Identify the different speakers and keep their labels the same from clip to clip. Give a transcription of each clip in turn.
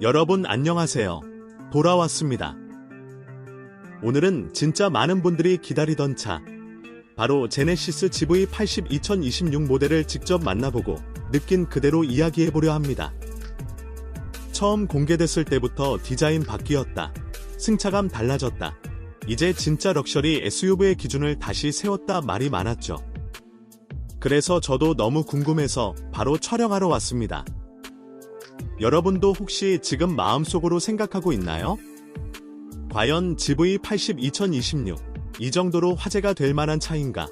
Speaker 1: 여러분 안녕하세요. 돌아왔습니다. 오늘은 진짜 많은 분들이 기다리던 차, 바로 제네시스 GV80 2026 모델을 직접 만나보고 느낀 그대로 이야기해보려 합니다. 처음 공개됐을 때부터 디자인 바뀌었다. 승차감 달라졌다. 이제 진짜 럭셔리 SUV의 기준을 다시 세웠다 말이 많았죠. 그래서 저도 너무 궁금해서 바로 촬영하러 왔습니다. 여러분도 혹시 지금 마음속으로 생각하고 있나요? 과연 GV80 2026, 이 정도로 화제가 될 만한 차인가?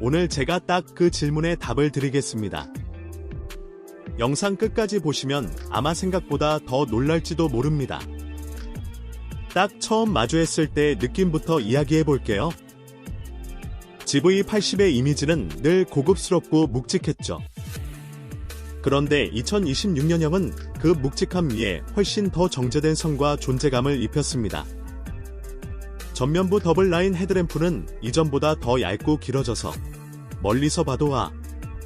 Speaker 1: 오늘 제가 딱 그 질문에 답을 드리겠습니다. 영상 끝까지 보시면 아마 생각보다 더 놀랄지도 모릅니다. 딱 처음 마주했을 때 느낌부터 이야기해 볼게요. GV80의 이미지는 늘 고급스럽고 묵직했죠. 그런데 2026년형은 그 묵직함 위에 훨씬 더 정제된 선과 존재감을 입혔습니다. 전면부 더블 라인 헤드램프는 이전보다 더 얇고 길어져서 멀리서 봐도 아,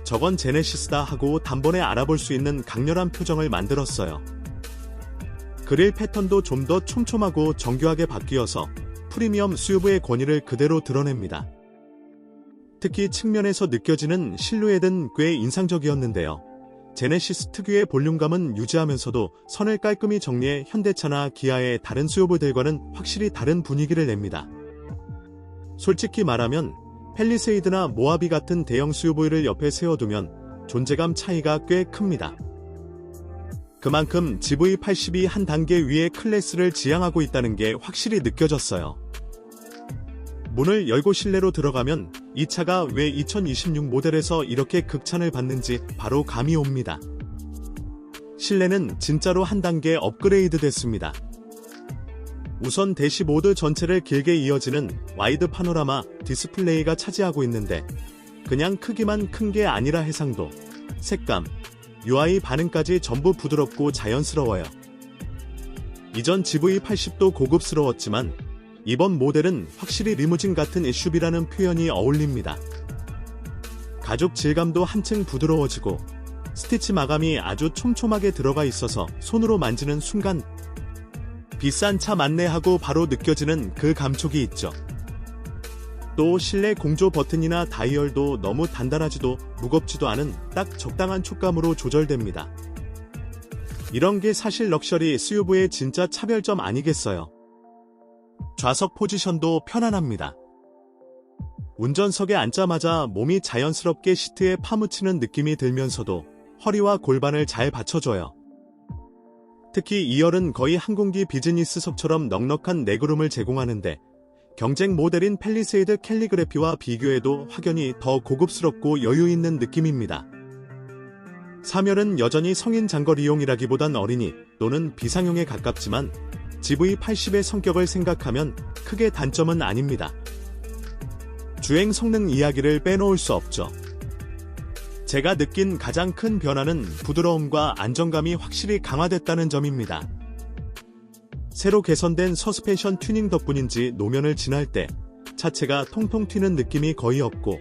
Speaker 1: 저건 제네시스다 하고 단번에 알아볼 수 있는 강렬한 표정을 만들었어요. 그릴 패턴도 좀 더 촘촘하고 정교하게 바뀌어서 프리미엄 SUV의 권위를 그대로 드러냅니다. 특히 측면에서 느껴지는 실루엣은 꽤 인상적이었는데요. 제네시스 특유의 볼륨감은 유지하면서도 선을 깔끔히 정리해 현대차나 기아의 다른 수요부들과는 확실히 다른 분위기를 냅니다. 솔직히 말하면 펠리세이드나 모하비 같은 대형 SUV를 옆에 세워두면 존재감 차이가 꽤 큽니다. 그만큼 GV80이 한 단계 위의 클래스를 지향하고 있다는 게 확실히 느껴졌어요. 문을 열고 실내로 들어가면 이 차가 왜 2026 모델에서 이렇게 극찬을 받는지 바로 감이 옵니다. 실내는 진짜로 한 단계 업그레이드 됐습니다. 우선 대시보드 전체를 길게 이어지는 와이드 파노라마 디스플레이가 차지하고 있는데 그냥 크기만 큰 게 아니라 해상도, 색감, UI 반응까지 전부 부드럽고 자연스러워요. 이전 GV80도 고급스러웠지만 이번 모델은 확실히 리무진 같은 SUV라는 표현이 어울립니다. 가죽 질감도 한층 부드러워지고 스티치 마감이 아주 촘촘하게 들어가 있어서 손으로 만지는 순간 비싼 차 맞네 하고 바로 느껴지는 그 감촉이 있죠. 또 실내 공조 버튼이나 다이얼도 너무 단단하지도 무겁지도 않은 딱 적당한 촉감으로 조절됩니다. 이런 게 사실 럭셔리 SUV의 진짜 차별점 아니겠어요? 좌석 포지션도 편안합니다. 운전석에 앉자마자 몸이 자연스럽게 시트에 파묻히는 느낌이 들면서도 허리와 골반을 잘 받쳐줘요. 특히 2열은 거의 항공기 비즈니스석처럼 넉넉한 내구름을 제공하는데 경쟁 모델인 펠리세이드 캘리그래피와 비교해도 확연히 더 고급스럽고 여유 있는 느낌입니다. 3열은 여전히 성인 장거리용이라기보단 어린이 또는 비상용에 가깝지만 GV80의 성격을 생각하면 크게 단점은 아닙니다. 주행 성능 이야기를 빼놓을 수 없죠. 제가 느낀 가장 큰 변화는 부드러움과 안정감이 확실히 강화됐다는 점입니다. 새로 개선된 서스펜션 튜닝 덕분인지 노면을 지날 때 차체가 통통 튀는 느낌이 거의 없고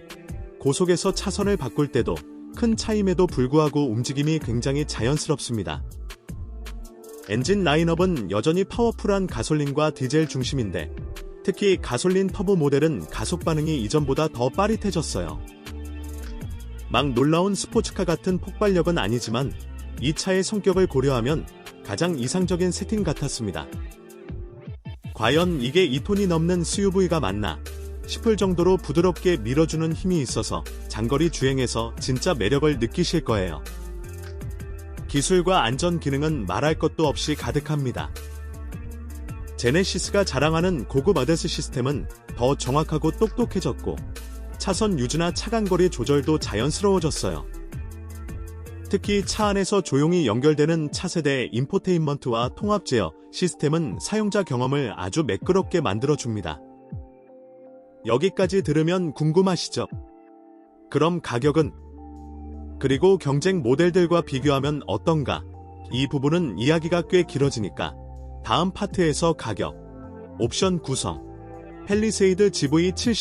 Speaker 1: 고속에서 차선을 바꿀 때도 큰 차임에도 불구하고 움직임이 굉장히 자연스럽습니다. 엔진 라인업은 여전히 파워풀한 가솔린과 디젤 중심인데 특히 가솔린 터보 모델은 가속 반응이 이전보다 더 빠릿해졌어요. 막 놀라운 스포츠카 같은 폭발력은 아니지만 이 차의 성격을 고려하면 가장 이상적인 세팅 같았습니다. 과연 이게 2톤이 넘는 SUV가 맞나 싶을 정도로 부드럽게 밀어주는 힘이 있어서 장거리 주행에서 진짜 매력을 느끼실 거예요. 기술과 안전 기능은 말할 것도 없이 가득합니다. 제네시스가 자랑하는 고급 아데스 시스템은 더 정확하고 똑똑해졌고 차선 유지나 차간거리 조절도 자연스러워졌어요. 특히 차 안에서 조용히 연결되는 차세대 인포테인먼트와 통합 제어 시스템은 사용자 경험을 아주 매끄럽게 만들어줍니다. 여기까지 들으면 궁금하시죠? 그럼 가격은? 그리고 경쟁 모델들과 비교하면 어떤가? 이 부분은 이야기가 꽤 길어지니까. 다음 파트에서 가격, 옵션 구성, 펠리세이드 GV70